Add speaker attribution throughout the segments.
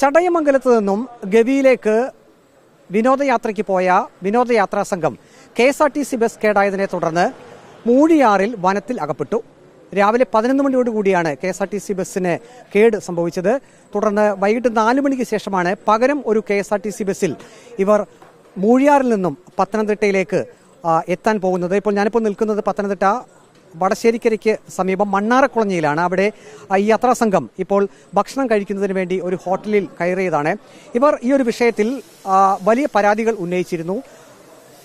Speaker 1: ചടയമംഗലത്ത് നിന്നും ഗവിയിലേക്ക് വിനോദയാത്രയ്ക്ക് പോയ വിനോദയാത്രാ സംഘം K S R T C bus കേടായതിനെ തുടർന്ന് മൂഴിയാറിൽ വനത്തിൽ അകപ്പെട്ടു. രാവിലെ പതിനൊന്ന് മണിയോടുകൂടിയാണ് K S R T C ബസ്സിന് കേട് സംഭവിച്ചത്. തുടർന്ന് വൈകിട്ട് നാല് മണിക്ക് ശേഷമാണ് പകരം ഒരു K S R T C ബസ്സിൽ ഇവർ മൂഴിയാറിൽ നിന്നും പത്തനംതിട്ടയിലേക്ക് എത്താൻ പോകുന്നത്. ഇപ്പോൾ ഞാനിപ്പോൾ നിൽക്കുന്നത് പത്തനംതിട്ട വടശ്ശേരിക്കരയ്ക്ക് സമീപം മണ്ണാറക്കുളഞ്ഞിയിലാണ്. അവിടെ ഈ യാത്രാ സംഘം ഇപ്പോൾ ഭക്ഷണം കഴിക്കുന്നതിന് വേണ്ടി ഒരു ഹോട്ടലിൽ കയറിയതാണ്. ഇവർ ഈ ഒരു വിഷയത്തിൽ വലിയ പരാതികൾ ഉന്നയിച്ചിരുന്നു.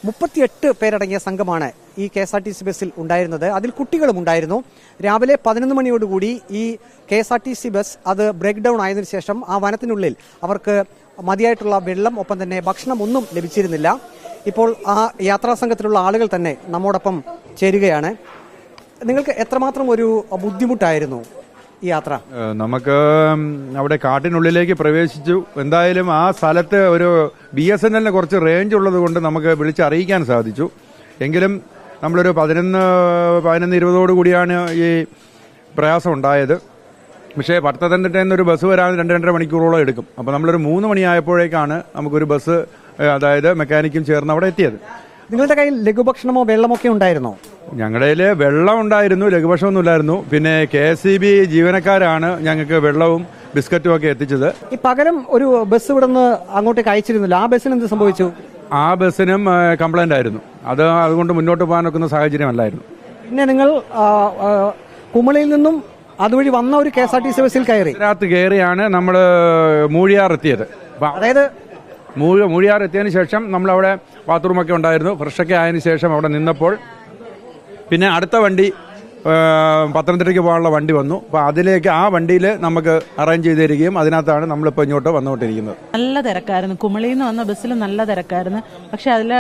Speaker 1: മുപ്പത്തിയെട്ട് പേരടങ്ങിയ സംഘമാണ് ഈ K S R T C ബസ്സിൽ ഉണ്ടായിരുന്നത്. അതിൽ കുട്ടികളും ഉണ്ടായിരുന്നു. രാവിലെ പതിനൊന്ന് മണിയോടുകൂടി ഈ K S R T C bus അത് ബ്രേക്ക് ഡൗൺ ആയതിനു ശേഷം ആ വനത്തിനുള്ളിൽ അവർക്ക് മതിയായിട്ടുള്ള വെള്ളം ഒപ്പം തന്നെ ഭക്ഷണം ഒന്നും ലഭിച്ചിരുന്നില്ല. ഇപ്പോൾ ആ യാത്രാ സംഘത്തിലുള്ള ആളുകൾ തന്നെ നമ്മോടൊപ്പം ചേരുകയാണ്. നിങ്ങൾക്ക് എത്രമാത്രം ഒരു ബുദ്ധിമുട്ടായിരുന്നു ഈ യാത്ര?
Speaker 2: നമുക്ക് അവിടെ കാട്ടിനുള്ളിലേക്ക് പ്രവേശിച്ചു. എന്തായാലും ആ സ്ഥലത്ത് ഒരു ബി എസ് എൻ എല്ലിന് കുറച്ച് റേഞ്ച് ഉള്ളത് കൊണ്ട് നമുക്ക് വിളിച്ചറിയിക്കാൻ സാധിച്ചു. എങ്കിലും നമ്മളൊരു പതിനൊന്ന് പതിനൊന്ന് ഇരുപതോട് കൂടിയാണ് ഈ പ്രയാസം ഉണ്ടായത്. പക്ഷേ പത്തനംതിട്ടയിൽ നിന്ന് ഒരു ബസ് വരാൻ രണ്ട് രണ്ടര മണിക്കൂറോളം എടുക്കും. അപ്പോൾ നമ്മളൊരു മൂന്ന് മണിയായപ്പോഴേക്കാണ് നമുക്കൊരു ബസ് അതായത് മെക്കാനിക്കും ചേർന്ന് അവിടെ എത്തിയത്.
Speaker 1: നിങ്ങളുടെ കയ്യിൽ ലഘുഭക്ഷണമോ വെള്ളമൊക്കെ ഉണ്ടായിരുന്നോ?
Speaker 2: ഞങ്ങളുടെ കയ്യിൽ വെള്ളം ഉണ്ടായിരുന്നു ലഘുഭക്ഷമൊന്നുമില്ലായിരുന്നു പിന്നെ കെ എസ് സി ബി ജീവനക്കാരാണ് ഞങ്ങൾക്ക് വെള്ളവും ബിസ്ക്കറ്റും ഒക്കെ എത്തിച്ചത്.
Speaker 1: ഈ പകരം ഒരു ബസ് ഇവിടെ നിന്ന് അങ്ങോട്ടേക്ക് അയച്ചിരുന്നില്ല. ആ ബസ്സിന് എന്ത് സംഭവിച്ചു?
Speaker 2: ആ ബസ്സിനും കംപ്ലൈന്റ് ആയിരുന്നു. അത് അതുകൊണ്ട് മുന്നോട്ട് പോകാൻ ഒക്കുന്ന സാഹചര്യമല്ലായിരുന്നു
Speaker 1: പിന്നെ നിങ്ങൾ കുമളിയിൽ നിന്നും അതുവഴി വന്ന ഒരു K S R T C ബസ്സിൽ കയറി.
Speaker 2: രാത്രി കയറിയാണ് നമ്മൾ മൂഴിയാർ എത്തിയത്.
Speaker 1: അതായത്
Speaker 2: മൂഴി മൂഴിയാർ എത്തിയതിനു ശേഷം നമ്മൾ നമ്മളവിടെ ബാത്റൂമൊക്കെ ഉണ്ടായിരുന്നു. ഫ്രഷൊക്കെ ആയതിനു ശേഷം അവിടെ നിന്നപ്പോൾ പിന്നെ അടുത്ത വണ്ടി പത്തനംതിട്ടയ്ക്ക് പോകാനുള്ള വണ്ടി വന്നു. അപ്പോൾ അതിലേക്ക് ആ വണ്ടിയിൽ നമുക്ക് അറേഞ്ച് ചെയ്തിരിക്കുകയും അതിനകത്താണ് നമ്മളിപ്പോൾ ഇങ്ങോട്ട് വന്നുകൊണ്ടിരിക്കുന്നത്.
Speaker 3: നല്ല തിരക്കായിരുന്നു. കുമളിയിൽ നിന്ന് വന്ന ബസ്സിൽ നല്ല തിരക്കായിരുന്നു. പക്ഷെ അതിലെ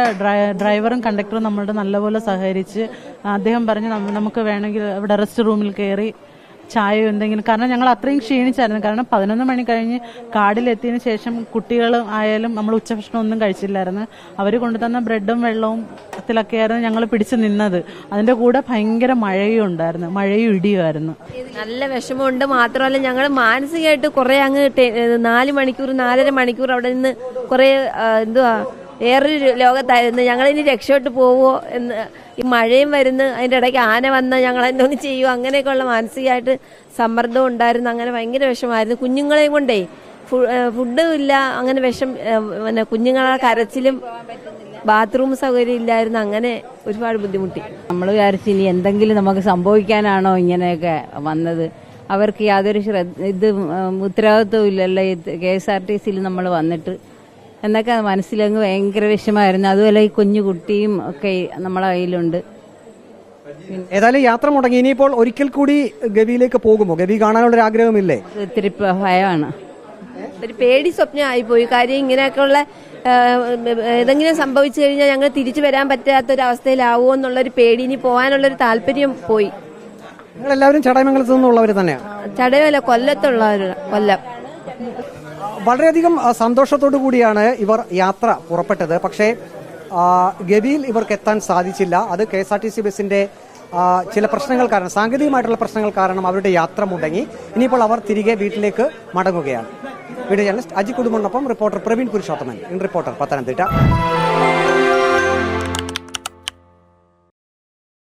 Speaker 3: ഡ്രൈവറും കണ്ടക്ടറും നമ്മളുടെ നല്ലപോലെ സഹകരിച്ച് അദ്ദേഹം പറഞ്ഞു നമുക്ക് വേണമെങ്കിൽ ഇവിടെ റെസ്റ്റ് റൂമിൽ കയറി ചായയോ എന്തെങ്കിലും? കാരണം ഞങ്ങൾ അത്രയും ക്ഷീണിച്ചായിരുന്നു. കാരണം പതിനൊന്ന് മണി കഴിഞ്ഞ് കാടിലെത്തിയതിന് ശേഷം കുട്ടികൾ ആയാലും നമ്മൾ ഉച്ചഭക്ഷണം ഒന്നും കഴിച്ചില്ലായിരുന്നു. അവർ കൊണ്ടുതന്ന ബ്രെഡും വെള്ളവും ത്തിലൊക്കെയായിരുന്നു ഞങ്ങൾ പിടിച്ചു നിന്നത്. അതിന്റെ കൂടെ ഭയങ്കര മഴയും ഉണ്ടായിരുന്നു. മഴയും ഇടിയുമായിരുന്നു.
Speaker 4: നല്ല വിഷമമുണ്ട്. മാത്രമല്ല ഞങ്ങൾ മാനസികമായിട്ട് കുറെ അങ്ങ് നാല് മണിക്കൂർ നാലര മണിക്കൂർ അവിടെ നിന്ന് കുറെ എന്തുവാ വേറൊരു ലോകത്തായിരുന്നു. ഞങ്ങൾ ഇനി രക്ഷപ്പെട്ട് പോവോ എന്ന് ഈ മഴയും വരുന്നു അതിന്റെ ഇടയ്ക്ക് ആന വന്ന ഞങ്ങൾ എന്തോന്ന് ചെയ്യുമോ അങ്ങനെയൊക്കെയുള്ള മാനസികമായിട്ട് സമ്മർദ്ദം ഉണ്ടായിരുന്നു. അങ്ങനെ ഭയങ്കര വിഷമായിരുന്നു കുഞ്ഞുങ്ങളെയും കൊണ്ടേ ഫുഡും ഇല്ല. അങ്ങനെ വിഷം പിന്നെ കുഞ്ഞുങ്ങളെ കരച്ചിലും ബാത്റൂം സൗകര്യം ഇല്ലായിരുന്നു. അങ്ങനെ ഒരുപാട് ബുദ്ധിമുട്ടി.
Speaker 5: നമ്മൾ വിചാരിച്ചു ഇനി എന്തെങ്കിലും നമുക്ക് സംഭവിക്കാനാണോ ഇങ്ങനെയൊക്കെ വന്നത്. അവർക്ക് യാതൊരു ശ്രദ്ധ ഇത് ഉത്തരവാദിത്വം ഇല്ലല്ലോ കെ എസ് ആർ ടി സിയിൽ നമ്മൾ വന്നിട്ട്. എന്നൊക്കെ മനസ്സിലങ്ങ് ഭയങ്കര വിഷമായിരുന്നു അതുപോലെ ഈ കുഞ്ഞു കുട്ടിയും ഒക്കെ നമ്മളെ കയ്യിലുണ്ട്.
Speaker 1: ഏതായാലും യാത്ര മുടങ്ങി. ഇനിയിപ്പോൾ ഒരിക്കൽ കൂടി ഗവിയിലേക്ക് പോകുമോ? ഗവി കാണാനുള്ള ഒരു ആഗ്രഹമില്ലേ?
Speaker 5: ഒത്തിരി ഭയമാണ്.
Speaker 4: ഒരു പേടി സ്വപ്നമായി പോയി കാര്യം ഇങ്ങനെയൊക്കെയുള്ള ഏതെങ്കിലും സംഭവിച്ചു കഴിഞ്ഞാൽ ഞങ്ങൾ തിരിച്ചു വരാൻ പറ്റാത്തൊരവസ്ഥയിലാവുമോ ഒരു എന്നുള്ളൊരു പേടി ഇനി പോകാനുള്ളൊരു താല്പര്യം പോയി.
Speaker 1: നിങ്ങൾ എല്ലാവരും ചടയമംഗലത്ത് നിന്നുള്ളവർ തന്നെയാണ്
Speaker 4: ചടയമല്ല കൊല്ലത്തുള്ളവരാണ് കൊല്ലം.
Speaker 1: വളരെയധികം സന്തോഷത്തോടു കൂടിയാണ് ഇവർ യാത്ര പുറപ്പെട്ടത്. പക്ഷേ ഗവിയിൽ ഇവർക്ക് എത്താൻ സാധിച്ചില്ല. അത് K S R T C ബസിന്റെ ചില പ്രശ്നങ്ങൾ കാരണം സാങ്കേതികമായിട്ടുള്ള പ്രശ്നങ്ങൾ കാരണം അവരുടെ യാത്ര മുടങ്ങി. ഇനിയിപ്പോൾ അവർ തിരികെ വീട്ടിലേക്ക് മടങ്ങുകയാണ്. Video journalist Aji കുടുംബനൊപ്പം reporter Praveen Purushothaman. In reporter Pathanamthitta.